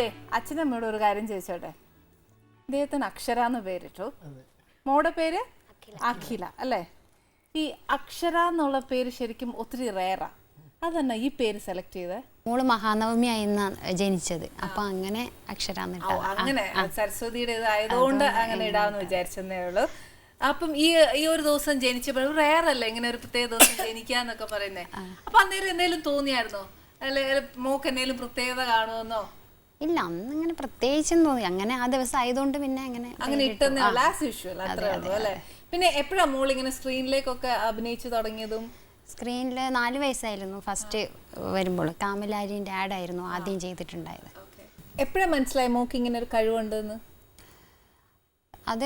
ദേ, അച്ഛനമ്മയോട് ഒരു കാര്യം ചോദിച്ചോട്ടെ? ഇദ്ദേഹത്തിന് അക്ഷര എന്ന് പേരിട്ടു. മോടെ പേര്? അഖില. അല്ലേ? ഈ അക്ഷര എന്നുള്ള പേര് ശരിക്കും ഒത്തിരി റേറാ അതന്നെ ഈ പേര് സെലക്ട് ചെയ്തേ? മോൾ മഹാനവമി ആയിരുന്നാണ് ജനിച്ചത്. അപ്പൊ അങ്ങനെ അക്ഷര അങ്ങനെ. സരസ്വതിയുടെ ആയതുകൊണ്ട് അങ്ങനെ ഇടാന്ന് വിചാരിച്ചെന്നേ ഉള്ളൂ. അപ്പം ഈ ഈ ഒരു ദിവസം ജനിച്ചപ്പോൾ റേർ അല്ലേ? ഇങ്ങനെ ഒരു പ്രത്യേക ദിവസം ജനിക്കാന്നൊക്കെ പറയുന്നേ. അപ്പൊ അന്നേരം എന്തെങ്കിലും തോന്നിയായിരുന്നോ? അല്ലെ മോക്ക് എന്തെങ്കിലും പ്രത്യേകത കാണുമെന്നോ? ഇല്ല അന്ന് ഇങ്ങനെ പ്രത്യേകിച്ചും തോന്നി. അങ്ങനെ ആ ദിവസം ആയതുകൊണ്ട് പിന്നെ അങ്ങനെ അങ്ങനെ പേരിട്ടു. ഇട്ടെന്നേ ആ. ഉള്ളൂ ആസ് യൂഷ്വൽ അത്രേ ഉള്ളൂ അല്ലേ? പിന്നെ എപ്പോഴാ മോൾ ഇങ്ങനെ സ്ക്രീനിലേക്കൊക്കെ അഭിനയിച്ചു തുടങ്ങിയതും? സ്ക്രീനിൽ നാല് വയസ്സായിരുന്നു ഫസ്റ്റ് വരുമ്പോൾ. കാമലാരിന്റെ ആഡായിരുന്നു ആദ്യം ചെയ്തിട്ടുണ്ടായത്. എപ്പോഴാ മനസ്സിലായി മോക്ക് ഇങ്ങനെ ഒരു കഴിവുണ്ടെന്ന്? അത്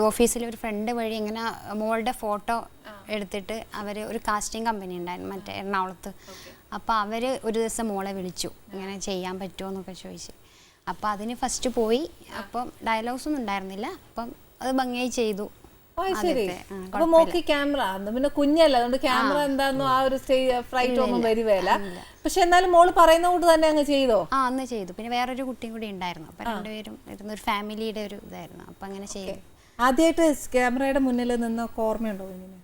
ഓഫീസിലെ ഒരു ഫ്രണ്ട് വഴി ഇങ്ങനെ മോളുടെ ഫോട്ടോ എടുത്തിട്ട് അവർ ഒരു കാസ്റ്റിംഗ് കമ്പനി ഉണ്ടായിരുന്നു മറ്റേ എറണാകുളത്ത്. അപ്പോൾ അവർ ഒരു ദിവസം മോളെ വിളിച്ചു. ഇങ്ങനെ ചെയ്യാൻ പറ്റുമോ എന്നൊക്കെ ചോദിച്ചു. അപ്പോൾ അതിന് ഫസ്റ്റ് പോയി. അപ്പം ഡയലോഗ്സ് ഒന്നും ഉണ്ടായിരുന്നില്ല. അപ്പം അത് ഭംഗിയായി ചെയ്തു. അപ്പൊ മോക്ക് ക്യാമറ അന്ന് പിന്നെ കുഞ്ഞല്ല അതുകൊണ്ട് ക്യാമറ എന്താന്നോ ആ ഒരു സ്റ്റേജ് ഫ്ലൈറ്റ് ഒന്നും വരുവേല. പക്ഷെ എന്നാലും മോൾ പറയുന്ന കൂട്ട് തന്നെ അങ്ങ് ചെയ്തോ? ആ അന്ന് ചെയ്തു. പിന്നെ വേറൊരു കുട്ടിയും കൂടി ഉണ്ടായിരുന്നു. അപ്പൊ രണ്ടുപേരും ഇരുന്ന ഒരു ഫാമിലിയുടെ ഒരു ഇതായിരുന്നു. അപ്പൊ അങ്ങനെ ചെയ്തു. ആദ്യമായിട്ട് ക്യാമറയുടെ മുന്നിൽ നിന്ന ഓർമ്മയുണ്ടോ കുഞ്ഞിന്?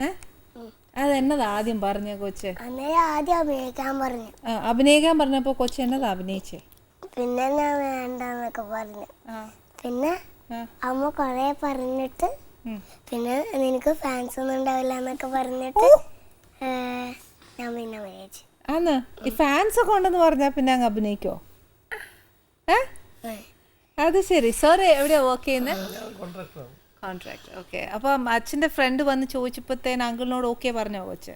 ഏ? അതെന്നതാ ആദ്യം പറഞ്ഞ കൊച്ചേ? അഭിനയിക്കാൻ പറഞ്ഞു. അഭിനയിക്കാൻ പറഞ്ഞപ്പോ കൊച്ച് എന്നതാ അഭിനയിച്ചേ? പിന്നെ ഞാൻ വേണ്ടെന്നൊക്കെ പറഞ്ഞു. പിന്നെ അമ്മ കൊറേ പറഞ്ഞിട്ട് പിന്നെ നിനക്ക് ഫാൻസ് ഒന്നും ഉണ്ടാവില്ല എന്നൊക്കെ പറഞ്ഞിട്ട് ഞാൻ പിന്നെ അഭിനയിച്ചു ആന്ന്? ഈ ഫാൻസ് ഒക്കെ ഉണ്ടെന്ന് പറഞ്ഞാ പിന്നെ അങ്ങ് അഭിനയിക്കോ? ഏ? അത് ശരി. സോറി എവിടെയാ വർക്ക് ചെയ്യുന്നത് കോൺട്രാക്ട് ഓക്കെ അപ്പം അച്ഛന്റെ ഫ്രണ്ട് വന്ന് ചോദിച്ചപ്പോഴത്തേന് അങ്കിളിനോട് ഓക്കെ പറഞ്ഞോ കൊച്ച്?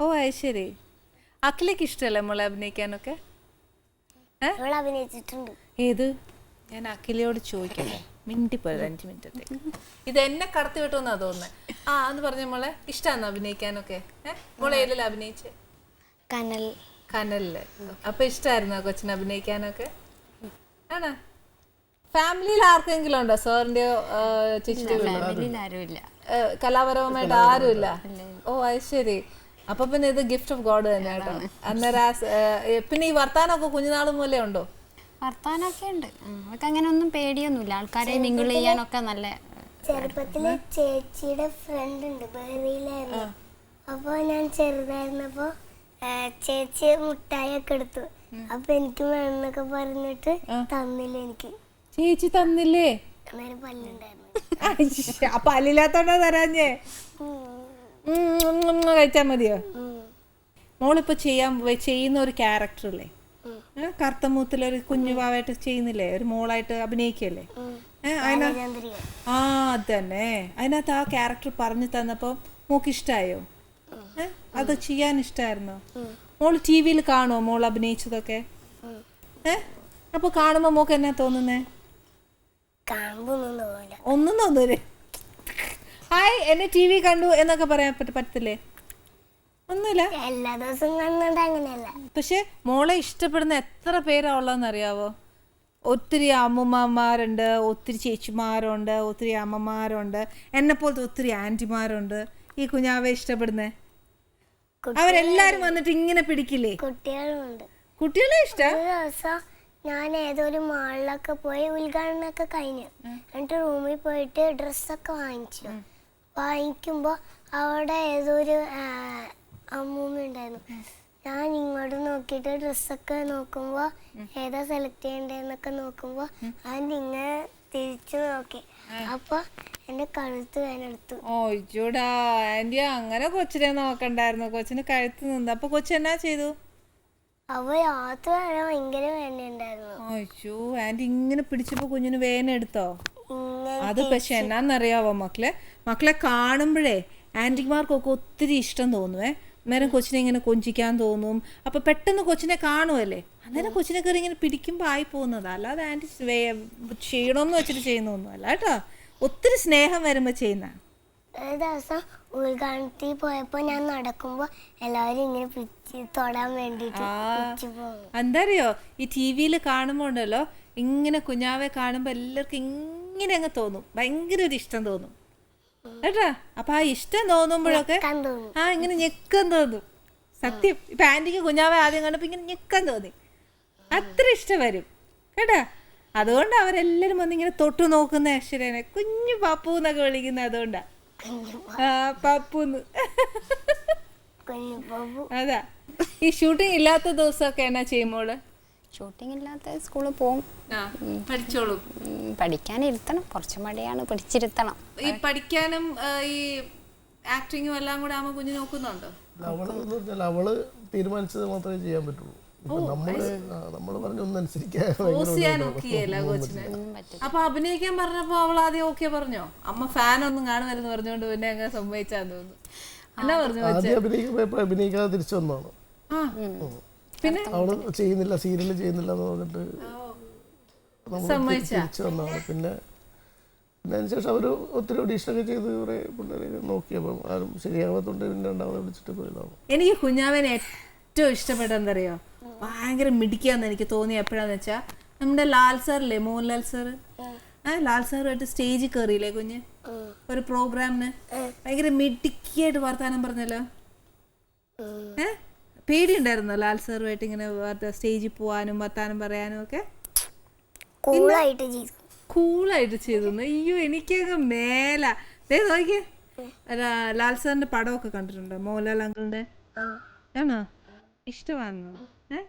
ഓ അത് ശരി. അഖിലേക്ക് ഇഷ്ടമല്ലേ മോളെ അഭിനയിക്കാനൊക്കെ? അഭിനയിച്ചിട്ടുണ്ട് ഏത്? ഞാൻ അഖിലയോട് ചോദിക്കട്ടെ. മിണ്ടിപ്പോയത് അഞ്ച് മിനിറ്റത്തേക്ക്. ഇത് എന്നെ കടത്തി വിട്ടുന്നാ തോന്നുന്നത് ആ എന്ന് പറഞ്ഞ മോളെ? ഇഷ്ടമാണോ അഭിനയിക്കാനൊക്കെ? മോളെ ഏതിലാണ് അഭിനയിച്ചേ? കനൽ. കനലിൽ. അപ്പൊ ഇഷ്ടമായിരുന്നോ കൊച്ചിന് അഭിനയിക്കാനൊക്കെ? ആണോ? ഫാമിലിയിൽ ആർക്കെങ്കിലും ഉണ്ടോ? സാറിന്റെയോ ചേച്ചിയോ ഫാമിലിയിൽ ആരുമില്ല. കലാപരമായിട്ട് ആരുമില്ല? ഓ അത് ശരി. അപ്പൊ പിന്നെ ഇത് ഗിഫ്റ്റ് ഓഫ് ഗോഡ് തന്നെ കേട്ടോ. അന്നേരം പിന്നെ ഈ വർത്താനൊക്കെ കുഞ്ഞുനാൾ മുതലേ ഉണ്ടോ? വർത്താനൊക്കെ ഉണ്ട്. അവർക്ക് അങ്ങനെ ഒന്നും പേടിയൊന്നുമില്ല. ആൾക്കാരെ മിങ്കിൾ ചെയ്യാനൊക്കെ നല്ല ചെറുപ്പത്തിൽ ചേച്ചിയുടെ ഫ്രണ്ട് ഉണ്ട്. ബഹറിയിലായിരുന്നു. അപ്പൊ ഞാൻ ചെറുതായിരുന്നപ്പോ ചേച്ചി മുട്ടായി ഒക്കെ എടുത്തു അപ്പൊ എനിക്ക് വേണമെന്നൊക്കെ പറഞ്ഞിട്ട് തന്നില്ല എനിക്ക്. ചേച്ചി തന്നില്ലേ? അന്നേരം പല്ലുണ്ടായിരുന്നു. അപ്പൊ അല്ലില്ലാത്തോണ്ടാ തരാഞ്ഞേ? കഴിച്ചാ മതിയോ. മോളിപ്പോ ചെയ്യാൻ ചെയ്യുന്ന ഒരു ക്യാരക്ടർ അല്ലേ കറുത്ത ഏ, കറുത്തമൂത്തിലൊരു കുഞ്ഞു പാവായിട്ട് ചെയ്യുന്നില്ലേ? ഒരു മോളായിട്ട് അഭിനയിക്കല്ലേ? ആ അത് തന്നെ അതിനകത്ത് ആ ക്യാരക്ടർ പറഞ്ഞു തന്നപ്പോ മോക്ക് ഇഷ്ടായോ ഏഹ് അത് ചെയ്യാൻ ഇഷ്ടായിരുന്നോ മോൾ ടി വിയിൽ കാണുമോ മോൾ അഭിനയിച്ചതൊക്കെ? ഏഹ് ഏ അപ്പൊ കാണുമ്പോ മോക്ക് എന്നാ തോന്നുന്നേ? ഒന്നും തോന്നൂലേ? ഹായ് എന്നെ ടി വി കണ്ടു എന്നൊക്കെ പറയാൻ പറ്റ- പറ്റത്തില്ലേ? ഒന്നുമില്ല. എല്ലാ ദിവസവും അങ്ങനെയല്ല. പക്ഷെ മോളെ ഇഷ്ടപ്പെടുന്ന എത്ര പേരാ ഉള്ളതെന്ന് അറിയാവോ ഒത്തിരി അമ്മൂമ്മമാരുണ്ട് ഒത്തിരി ചേച്ചിമാരുണ്ട് ഒത്തിരി അമ്മമാരുണ്ട് എന്നെ പോലത്തെ ഒത്തിരി ആന്റിമാരുണ്ട്. ഈ കുഞ്ഞാവെ ഇഷ്ടപ്പെടുന്നേ? അവരെല്ലാരും വന്നിട്ട് ഇങ്ങനെ പിടിക്കില്ലേ? കുട്ടികളെ ഇഷ്ട? ഞാൻ ഏതൊരു മാളിലൊക്കെ പോയി ഉദ്ഘാടനമൊക്കെ കഴിഞ്ഞു. എന്നിട്ട് റൂമിൽ പോയിട്ട് ഡ്രസ്സൊക്കെ വാങ്ങിച്ചു. വാങ്ങിക്കുമ്പോൾ അവിടെ ഏതോ ഒരു അമ്മൂമ്മ ഉണ്ടായിരുന്നു ഞാൻ ഇങ്ങോട്ട് നോക്കിയിട്ട് ഡ്രസ്സൊക്കെ നോക്കുമ്പോൾ ഏതാ സെലക്ട് ചെയ്യണ്ടെന്നൊക്കെ നോക്കുമ്പോൾ അവൻ ഇങ്ങനെ തിരിച്ചു നോക്കി. അപ്പൊ എന്റെ കഴുത്ത് വേനെടുത്തു ഓ ഇച്ചൂടാ എന്റെ അങ്ങനെ കൊച്ചിനെ നോക്കണ്ടായിരുന്നു. കൊച്ചിന് കഴുത്ത് നിന്ന്. അപ്പൊ കൊച്ചു എന്നാ ചെയ്തു? അവ യാത്ര ഭയങ്കര ഓ അയ്യോ ആന്റി ഇങ്ങനെ പിടിച്ചപ്പോ കുഞ്ഞിന് വേന എടുത്തോ? ഇങ്ങനെ അത് പക്ഷെ എന്നാന്നറിയാവോ മക്കളെ? മക്കളെ കാണുമ്പോഴേ ആന്റിമാർക്കൊക്കെ ഒത്തിരി ഇഷ്ടം തോന്നുവേ. അന്നേരം കൊച്ചിനെ ഇങ്ങനെ കൊഞ്ചിക്കാൻ തോന്നും. അപ്പൊ പെട്ടെന്ന് കൊച്ചിനെ കാണുമല്ലേ അന്നേരം കൊച്ചിനെ കയറി ഇങ്ങനെ പിടിക്കുമ്പോ ആയി പോകുന്നത്. അല്ലാതെ ആന്റി ചെയ്യണമെന്ന് വെച്ചിട്ട് ചെയ്യുന്നൊന്നും അല്ല കേട്ടോ. ഒത്തിരി സ്നേഹം വരുമ്പോ ചെയ്യുന്ന. ഒരു ദിവസം ഉൾഗാനത്തിൽ പോയപ്പോ ഞാൻ നടക്കുമ്പോ എല്ലാവരും ഇങ്ങനെ പിടിച്ച് തൊടാൻ എന്താ അറിയോ? ഈ ടി വിയിൽ കാണുമ്പോൾ ഉണ്ടല്ലോ ഇങ്ങനെ കുഞ്ഞാവെ കാണുമ്പോൾ എല്ലാവർക്കും ഇങ്ങനെ അങ്ങ് തോന്നും. ഭയങ്കര ഒരു ഇഷ്ടം തോന്നും. കേട്ടാ? അപ്പൊ ആ ഇഷ്ടം തോന്നുമ്പോഴൊക്കെ ആ ഇങ്ങനെ ഞെക്കം തോന്നും. സത്യം. ഇപ്പൊ ആന്റിക്ക് കുഞ്ഞാവെ ആദ്യം കണ്ടപ്പോ ഇങ്ങനെ ഞെക്കം തോന്നി. അത്ര ഇഷ്ടം വരും. കേട്ടാ? അതുകൊണ്ട് അവരെല്ലാരും വന്ന് ഇങ്ങനെ തൊട്ടു നോക്കുന്ന അക്ഷരനെ. കുഞ്ഞു പപ്പു എന്നൊക്കെ വിളിക്കുന്ന അതുകൊണ്ടാ. ആ പപ്പൂന്ന്. അതാ. ഈ ഷൂട്ടിംഗ് ഇല്ലാത്ത ദിവസമൊക്കെ എന്നാ ചെയ്യുമ്പോൾ? ഷൂട്ടിംഗ് ഇല്ലാത്ത സ്കൂളിൽ പോകും. പഠിച്ചോളൂ. പഠിക്കാൻ പഠിക്കാനിരുത്തണം. കുറച്ച് മടിയാണ് പിടിച്ചിരുത്തണം. ഈ പഠിക്കാനും ഈ ആക്ടിങ്ങും എല്ലാം കൂടെ ആകുമ്പോൾ കുഞ്ഞു നോക്കുന്നുണ്ടോ? അവൾ തീരുമാനിച്ചത് മാത്രമേ ചെയ്യാൻ പറ്റുള്ളൂ. അപ്പൊ അഭിനയിക്കാൻ പറഞ്ഞപ്പോ അവൾ ആദ്യം ഓക്കെ പറഞ്ഞോ? അമ്മ ഫാൻ ഒന്നും കാണുമായിരുന്നു പറഞ്ഞോണ്ട് പിന്നെ അങ്ങ് സമ്മതിച്ചാന്ന് തോന്നുന്നു. അല്ല പറഞ്ഞു അഭിനയിക്കാതെ തിരിച്ചു വന്നാണ് ആ. പിന്നെ അവൾ ചെയ്യുന്നില്ല സീരിയൽ ചെയ്യുന്നില്ല എന്ന് പറഞ്ഞിട്ട് നമ്മൾ തിരിച്ചു വന്നതാണ്. പിന്നെ പിന്നെ അതിനുശേഷം അവർ ഒത്തിരി ഓഡീഷനൊക്കെ ചെയ്ത് കുറെ പിള്ളേരെ നോക്കി അപ്പം ആരും ശരിയാവാത്തോണ്ട് പിന്നെ രണ്ടാമത് വിളിച്ചിട്ട് പോയതാണ്. എനിക്ക് കുഞ്ഞാവനെ ഏറ്റവും ഇഷ്ടപ്പെട്ട എന്തറിയോ ഭയങ്കര മിടിക്കാന്ന് എനിക്ക് തോന്നി എപ്പോഴാന്ന് വെച്ചാ നമ്മുടെ ലാൽ സാറില്ലേ മോഹൻലാൽ സാറ്? ആ ലാൽ സാറുമായിട്ട് സ്റ്റേജിൽ കയറിയില്ലേ കുഞ്ഞ്? ഒരു പ്രോഗ്രാമിന് ഭയങ്കര മിടുക്കിയായിട്ട് വർത്താനം പറഞ്ഞല്ലോ. ഏ? പേടിയുണ്ടായിരുന്നോ ലാൽ സാറുമായിട്ട് ഇങ്ങനെ സ്റ്റേജിൽ പോവാനും വർത്താനം പറയാനും ഒക്കെ? കൂളായിട്ട് ചെയ്തു. കൂളായിട്ട് ചെയ്തു. അയ്യോ എനിക്കങ്ങ് മേല. ദേ നോക്കിയേ. ലാൽ സാറിന്റെ പടമൊക്കെ കണ്ടിട്ടുണ്ടോ? മോഹൻലാൽ അങ്കിളിന്റെ? ആണോ? ഇഷ്ടമാണോ ഏ?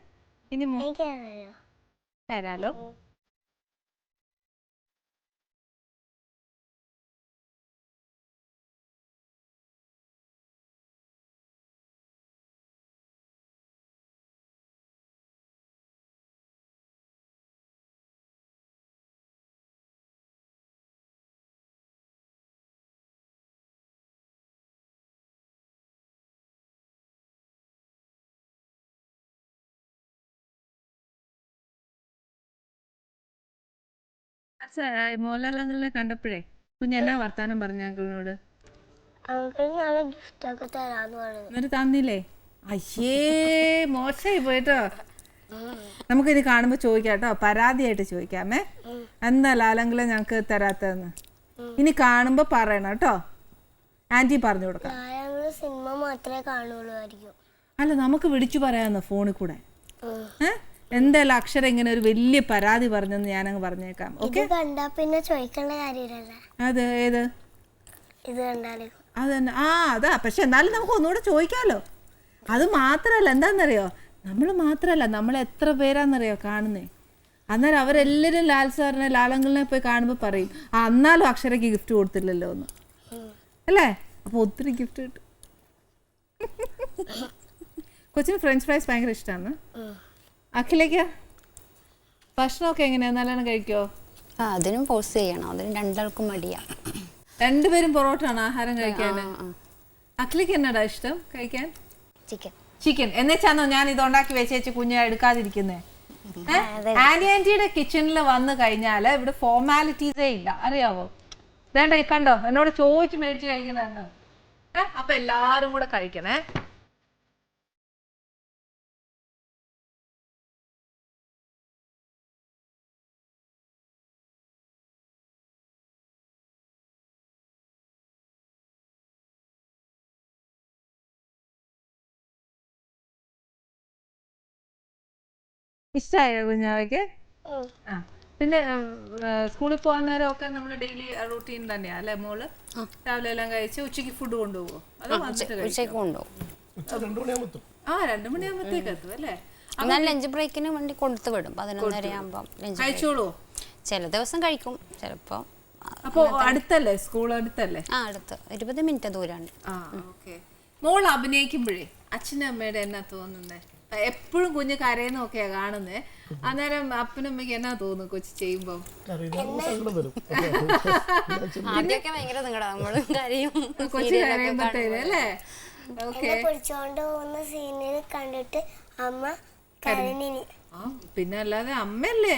ഇനി തരാലോ. മോഹൻലാൽ അങ്കിളിനെ കണ്ടപ്പോഴേ കുഞ്ഞ് എന്നാ വർത്താനം പറഞ്ഞ അങ്കിളിനോട്? എന്നിട്ട് തന്നില്ലേ? അയ്യേ മോശമായി പോയിട്ടോ. നമുക്കിത് കാണുമ്പോൾ ചോദിക്കാം കേട്ടോ പരാതിയായിട്ട് ചോദിക്കാമേ. എന്താ ലാലങ്കിളെ ഞങ്ങൾക്ക് തരാത്തതെന്ന്. ഇനി കാണുമ്പോൾ പറയണം കേട്ടോ. ആന്റി പറഞ്ഞു കൊടുക്കാം. സിനിമ മാത്രമേ കാണുള്ളൂ അല്ല നമുക്ക് വിളിച്ചു പറയാന്ന് ഫോണിൽ കൂടെ? ഉം. എന്തായാലും അക്ഷര ഇങ്ങനെ ഒരു വലിയ പരാതി പറഞ്ഞെന്ന് ഞാനങ്ങ് പറഞ്ഞേക്കാം. ഓക്കെ കണ്ടാ പിന്നെ ചോദിക്കേണ്ട കാര്യമില്ലല്ലോ. അത് ഏത്? ഇത് കണ്ടാലേ. അത് തന്നെ. ആ അതാ. പക്ഷെ എന്നാലും നമുക്ക് ഒന്നുകൂടെ ചോദിക്കാമല്ലോ അത് മാത്രമല്ല എന്താണെന്നറിയോ നമ്മൾ മാത്രമല്ല നമ്മൾ എത്ര പേരാന്നറിയോ കാണുന്നേ? അന്നേരം അവരെല്ലാവരും ലാൽ സാറിനെ ലാലങ്ങളിനെ പോയി കാണുമ്പോൾ പറയും ആ എന്നാലും അക്ഷരയ്ക്ക് ഗിഫ്റ്റ് കൊടുത്തില്ലല്ലോ എന്ന്. അല്ലേ? അപ്പോൾ ഒത്തിരി ഗിഫ്റ്റ് കിട്ടും. കൊച്ചിന് ഫ്രഞ്ച് ഫ്രൈസ് ഭയങ്കര ഇഷ്ടമാണ് അഖിലേക്ക് ഭക്ഷണമൊക്കെ എങ്ങനെയാ? നല്ലോണം കഴിക്കോ? ആ അതിനും പോസ് ചെയ്യണം. അതിന് രണ്ടാൾക്കും മടിയാ. രണ്ടുപേരും പൊറോട്ട ആണ് ആഹാരം കഴിക്കാൻ? അഖിലേക്ക് എന്നാടാ ഇഷ്ടം കഴിക്കാൻ? ചിക്കൻ. ചിക്കൻ. എന്നുവെച്ചാന്നോ ഞാൻ ഇത് ഉണ്ടാക്കി വെച്ചേച്ച് കുഞ്ഞ് എടുക്കാതിരിക്കുന്നേ? ആന്റി ആന്റിയുടെ കിച്ചണിൽ വന്നു കഴിഞ്ഞാൽ ഇവിടെ ഫോർമാലിറ്റീസേ ഇല്ല. അറിയാവോ? വേണ്ട കണ്ടോ? എന്നോട് ചോദിച്ചു മേടിച്ച് കഴിക്കുന്നുണ്ടോ ഏ? അപ്പൊ എല്ലാരും കൂടെ കഴിക്കണേ. ഇഷ്ടമായോ കുഞ്ഞാവയ്ക്ക്? ആ. പിന്നെ സ്കൂളിൽ പോകാൻ നേരം ഒക്കെ നമ്മുടെ ഡെയിലി റൂട്ടീൻ തന്നെയാ അല്ലേ മോൾ? രാവിലെ എല്ലാം കഴിച്ച് ഉച്ചയ്ക്ക് ഫുഡ് കൊണ്ടുപോകുമോ അത് വന്നിട്ട് ഉച്ചയ്ക്ക് കൊണ്ടുപോകും ആ രണ്ടു മണിയാകുമ്പോഴത്തേക്ക് എത്തും അല്ലേ? എന്നാൽ ലഞ്ച് ബ്രേക്കിന് വേണ്ടി കൊടുത്തു വിടും. പതിനൊന്നര ആകുമ്പോൾ കഴിച്ചോളൂ ചില ദിവസം കഴിക്കും. ചിലപ്പോ അപ്പൊ അടുത്തല്ലേ? സ്കൂൾ അടുത്തല്ലേ? ആ അടുത്ത്. ഇരുപത് മിനിറ്റ് ദൂരാണ്. ആ ഓക്കെ. മോൾ അഭിനയിക്കുമ്പോഴേ അച്ഛനും അമ്മയുടെ എന്നാ തോന്നുന്നേ? എപ്പോഴും കുഞ്ഞ് കരയുന്നൊക്കെയാ കാണുന്നേ. അന്നേരം അപ്പനും അമ്മയ്ക്ക് എന്നാ തോന്നുന്നു കൊച്ചു ചെയ്യുമ്പോ? കൊച്ചു കരയുമ്പത്തേന് അല്ലേ? ഓക്കെ. സീനിൽ കണ്ടിട്ട് അമ്മ പിന്നെ അല്ലാതെ അമ്മയല്ലേ?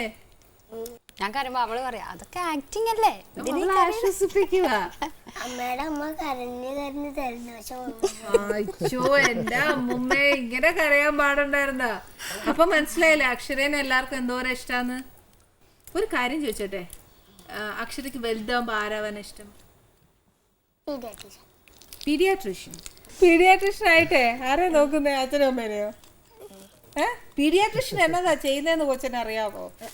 ഞാൻ കരയുമ്പോ അവൾ പറയാ അതൊക്കെ ആക്ടിങ് അല്ലേ? എന്റെ അവളെ ആശ്വസിപ്പിക്കുക അമ്മയുടെ അമ്മ കരഞ്ഞ് കരഞ്ഞ് തരുന്നു അയ്യോ എന്റെ അമ്മുമ്മേ ഇങ്ങനെ കരയാൻ പാടുണ്ടായിരുന്ന? അപ്പൊ മനസ്സിലായില്ലേ അക്ഷരേനെ എല്ലാവർക്കും എന്തോരം ഇഷ്ടാന്ന്? ഒരു കാര്യം ചോദിച്ചോട്ടെ? അക്ഷരക്ക് വലുതാവുമ്പോ ആരാവാൻ ഇഷ്ടം? പീഡിയാട്രീഷ്യൻ. പീഡിയാട്രീഷ്യൻ. ആയിട്ടെ? ആരെ നോക്കുന്നേ അച്ഛനും അമ്മേനെയോ? ഏഹ് പീഡിയാട്രിഷ്യൻ എന്നതാ ചെയ്യുന്നതെന്ന് കൊച്ചിനെ അറിയാവോ? ആ,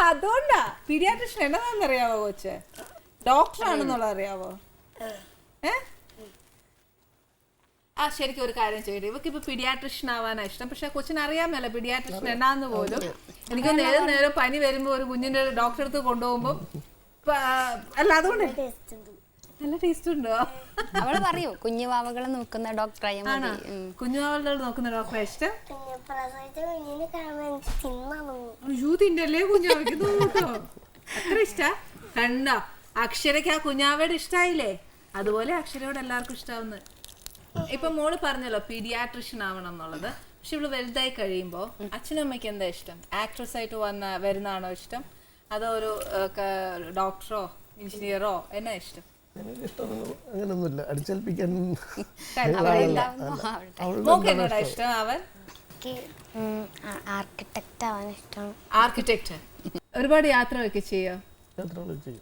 അതുകൊണ്ടാ. പീഡിയാട്രിഷ്യൻ എന്നതാന്ന് അറിയാവോ കൊച്ച്? ഡോക്ടർ ആണെന്നുള്ള അറിയാവോ? ഏ? ആ ശരിക്കും ഒരു കാര്യം ചെയ്യട്ടെ. ഇവക്ക് ഇപ്പൊ പീഡിയാട്രിഷ്യൻ ആവാനാ ഇഷ്ടം. പക്ഷെ കൊച്ചിന് അറിയാമല്ലോ പീഡിയാട്രിഷ്യൻ എന്നാന്ന് പോലും. എനിക്ക് നേരെ നേരെ പനി വരുമ്പോ ഒരു കുഞ്ഞിന്റെ ഡോക്ടറെ അടുത്ത് കൊണ്ടുപോകുമ്പോ പ- അല്ല അതുകൊണ്ട്. നല്ല ടേസ്റ്റ് ഉണ്ടോ? അവൾ പറയൂ കുഞ്ഞു വാവകളെ നോക്കുന്ന ഡോക്ടറായ ആണോ? നോക്കുന്ന ഡോക്ടറെ ഇഷ്ടം പിന്നെ പ്രസവിച്ച കുഞ്ഞിനെ കാണുമ്പോൾ എനിക്ക് തിന്നാൻ തോന്നും അയ്യോ തിന്നല്ലേ കുഞ്ഞാവയ്ക്ക് കേട്ടോ അത്ര ഇഷ്ടാ? കണ്ടോ? അക്ഷരയ്ക്ക് ആ കുഞ്ഞാവയുടെ ഇഷ്ടായില്ലേ? അതുപോലെ അക്ഷരയോട് എല്ലാവർക്കും ഇഷ്ടാവുന്നത്. ഇപ്പൊ മോൾ പറഞ്ഞല്ലോ പീഡിയാട്രിഷ്യൻ ആവണം എന്നുള്ളത്. പക്ഷെ ഇവൾ വലുതായി കഴിയുമ്പോ അച്ഛനും അമ്മയ്ക്ക് എന്താ ഇഷ്ടം? ആക്ട്രസ് ആയിട്ട് വന്ന വരുന്നതാണോ ഇഷ്ടം? അതോ ഒരു ഡോക്ടറോ എഞ്ചിനീയറോ എന്നാ ഇഷ്ടം? അങ്ങനെയൊന്നുമില്ല അടിച്ചേൽപ്പിക്കാൻ ഇഷ്ടം? അവൻ? ആർക്കിടെക്റ്റ് ആവാൻ ഇഷ്ടമാണ് ആർക്കിടെക്റ്റ് ഒരുപാട് യാത്രയൊക്കെ ചെയ്യോ?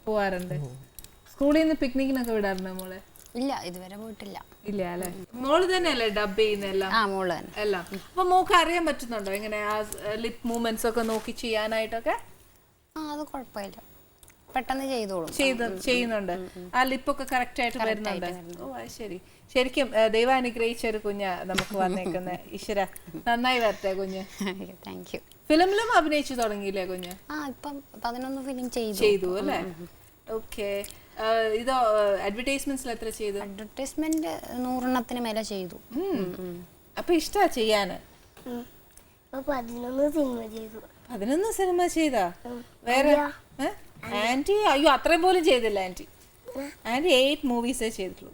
പോവാറുണ്ട്. സ്കൂളിൽ നിന്ന് പിക്നിക്കിനൊക്കെ വിടാറുണ്ടോ മോളെ? ഇല്ല ഇതുവരെ പോയിട്ടില്ല. ഇല്ല അല്ലെ? മോൾ തന്നെയല്ലേ ഡബ് ചെയ്യുന്ന എല്ലാം? ആ മോൾ തന്നെ. എല്ലാം. അപ്പൊ മോക്ക് അറിയാൻ പറ്റുന്നുണ്ടോ? എങ്ങനെ ആ ലിപ് മൂവ്മെന്റ്സ് ഒക്കെ നോക്കി ചെയ്യാനായിട്ടൊക്കെ? ആ അത് കുഴപ്പമില്ല. പെട്ടെന്ന് ചെയ്തോളും ചെയ്ത് ചെയ്യുന്നുണ്ട്. ആ ലിപ്പൊക്കെ കറക്റ്റ് ആയിട്ട് വരുന്നുണ്ട്. ഓ അത് ശരി. ശരിക്കും ദൈവം അനുഗ്രഹിച്ച ഒരു കുഞ്ഞ നമുക്ക് വന്നേക്കുന്ന. ഈശ്വര നന്നായി വരട്ടെ കുഞ്ഞ്. താങ്ക് യു ഫിലിമിലും അഭിനയിച്ചു തുടങ്ങിയില്ലേ കുഞ്ഞ്? ആ ഇപ്പം പതിനൊന്ന് ഫിലിം ചെയ്തു. ചെയ്തു അല്ലേ? ഓക്കെ. ഇതോ അഡ്വർടൈസ്മെന്റ്സിൽ എത്ര ചെയ്തു? അഡ്വർടൈസ്മെന്റ് നൂറെണ്ണത്തിന് മേലെ ചെയ്തു. അപ്പൊ ഇഷ്ടാ ചെയ്യാന്? പതിനൊന്ന് സിനിമ ചെയ്തു. പതിനൊന്ന് സിനിമ ചെയ്താ? വേറെ? ആന്റി അയ്യോ അത്രയും പോലും ചെയ്തില്ല ആന്റി ആന്റി എയ്റ്റ് മൂവീസേ ചെയ്തിട്ടുള്ളൂ.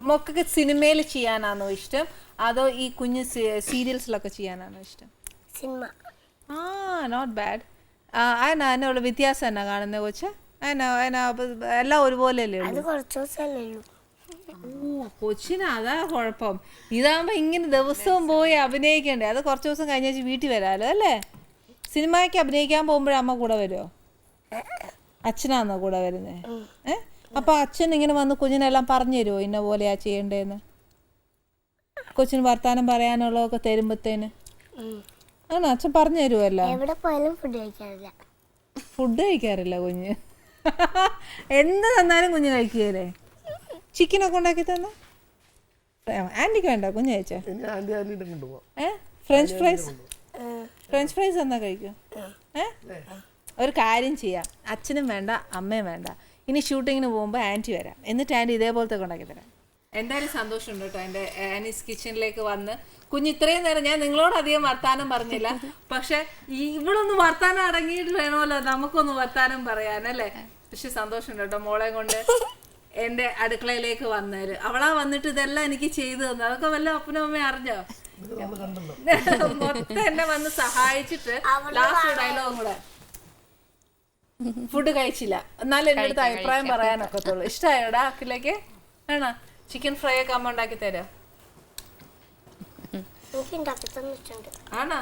മൊക്കൊക്കെ സിനിമയിൽ ചെയ്യാനാണോ ഇഷ്ടം? അതോ ഈ കുഞ്ഞ് സീരിയൽസിലൊക്കെ ചെയ്യാനാണോ ഇഷ്ടം? സിനിമ. ആ നോട്ട് ബാഡ് അതിനാ അതിനുള്ള വ്യത്യാസം എന്നാ കാണുന്നത് കൊച്ച്? അതിനാ അതിനാ എല്ലാം ഒരുപോലെ അല്ലേ കൊച്ചിന് അതാ കുഴപ്പം. ഇതാകുമ്പോ ഇങ്ങനെ ദിവസവും പോയി അഭിനയിക്കണ്ടേ? അത് കുറച്ച് ദിവസം കഴിഞ്ഞാൽ വീട്ടിൽ വരാലോ അല്ലേ? സിനിമയ്ക്ക് അഭിനയിക്കാൻ പോകുമ്പോഴേ അമ്മ കൂടെ വരുമോ അച്ഛനാന്നോ കൂടെ വരുന്നേ? ഏ? അപ്പൊ അച്ഛൻ ഇങ്ങനെ വന്ന് കുഞ്ഞിനെല്ലാം പറഞ്ഞു തരുമോ ഇന്ന പോലെയാ ചെയ്യണ്ടേന്ന്. കൊച്ചിന് വർത്താനം പറയാനുള്ളതൊക്കെ തരുമ്പത്തേന്. ആണോ? അച്ഛൻ പറഞ്ഞു തരുമല്ലോ എവിടെ പോയാലും ഫുഡ് കഴിക്കാറില്ല. ഫുഡ് കഴിക്കാറില്ല കുഞ്ഞ്. എന്ത് തന്നാലും കുഞ്ഞ് കഴിക്കുകയല്ലേ ചിക്കനൊക്കെ ഉണ്ടാക്കി തന്ന? ആന്റിക്ക് വേണ്ട കുഞ്ഞ് കഴിച്ചാ? ഫ്രഞ്ച് ഫ്രൈസ് ഫ്രഞ്ച് ഫ്രൈസ് എന്നാ കഴിക്കും ഏ? ഒരു കാര്യം ചെയ്യാം. അച്ഛനും വേണ്ട അമ്മയും വേണ്ട. ഇനി ഷൂട്ടിങ്ങിന് പോകുമ്പോൾ ആന്റി വരാം. എന്നിട്ട് ആന്റി ഇതേപോലത്തെ ഉണ്ടാക്കി തരാം. എന്തായാലും സന്തോഷമുണ്ട് കേട്ടോ. എന്റെ ആനീസ് കിച്ചണിലേക്ക് വന്ന്. കുഞ്ഞ് ഇത്രയും നേരം ഞാൻ നിങ്ങളോട് അധികം വർത്താനം പറഞ്ഞില്ല. പക്ഷെ ഇവളൊന്ന് വർത്താനം അടങ്ങിയിട്ട് വേണമല്ലോ. നമുക്കൊന്ന് വർത്താനം പറയാനല്ലേ പക്ഷെ സന്തോഷമുണ്ട് കേട്ടോ മോളെ കൊണ്ട്. എന്റെ അടുക്കളയിലേക്ക് വന്നേര്. അവളാ വന്നിട്ട് ഇതെല്ലാം എനിക്ക് ചെയ്തു തന്നു. അതൊക്കെ വല്ല അപ്പനും അമ്മയും അറിഞ്ഞോ? മൊത്തം എന്നെ വന്ന് സഹായിച്ചിട്ട് ലാസ്റ്റ് ഡയലോഗും കൂടെ. ഫുഡ് കഴിച്ചില്ല. എന്നാലും എന്റെ അടുത്ത് അഭിപ്രായം പറയാനൊക്കത്തുള്ളൂ. ഇഷ്ടമായോടാ അക്കിലേക്ക് ആണോ? ചിക്കൻ ഫ്രൈ ഒക്കെ അമ്മ ഉണ്ടാക്കി തരാം? ആണോ?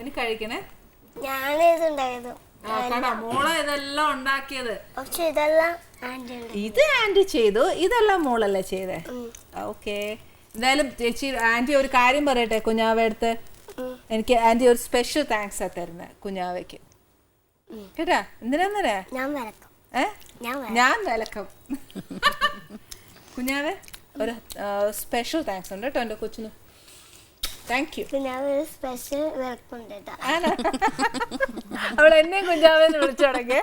എനിക്ക് കഴിക്കണേ? ഞാനിത് ഉണ്ടായത് ഇതെല്ലാം ഉണ്ടാക്കിയത്. പക്ഷെ ഇതെല്ലാം ഇത് ആന്റി ചെയ്തു. ഇതെല്ലാം മോളല്ലേ ചെയ്തേ? ഓക്കെ. എന്തായാലും ചേച്ചി ആന്റി ഒരു കാര്യം പറയട്ടെ കുഞ്ഞാവടുത്ത് എനിക്ക് ആന്റി ഒരു സ്പെഷ്യൽ താങ്ക്സ് ആ തരുന്നത് കുഞ്ഞാവയ്ക്ക്. കേട്ടാ? എന്തിനാന്നേ ഞാൻ വിലക്കും. ഏ? ഞാൻ വരാം ഞാൻ വിലക്കം. കുഞ്ഞാവേ ഒരു സ്പെഷ്യൽ താങ്ക്സ് ഉണ്ട് കേട്ടോ എന്റെ കൊച്ചിന്. താങ്ക് യു പിന്നെ ഒരു സ്പെഷ്യൽ വിളക്കുണ്ട് കേട്ടോ ആണ്? അവൾ എന്നെ കുഞ്ഞാവെന്ന് വിളിച്ചു തുടങ്ങി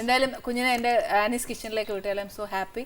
എന്തായാലും കുഞ്ഞിനെ എന്റെ ആനീസ് കിച്ചണിലേക്ക് വിട്ടാൽ ഐ എം സോ ഹാപ്പി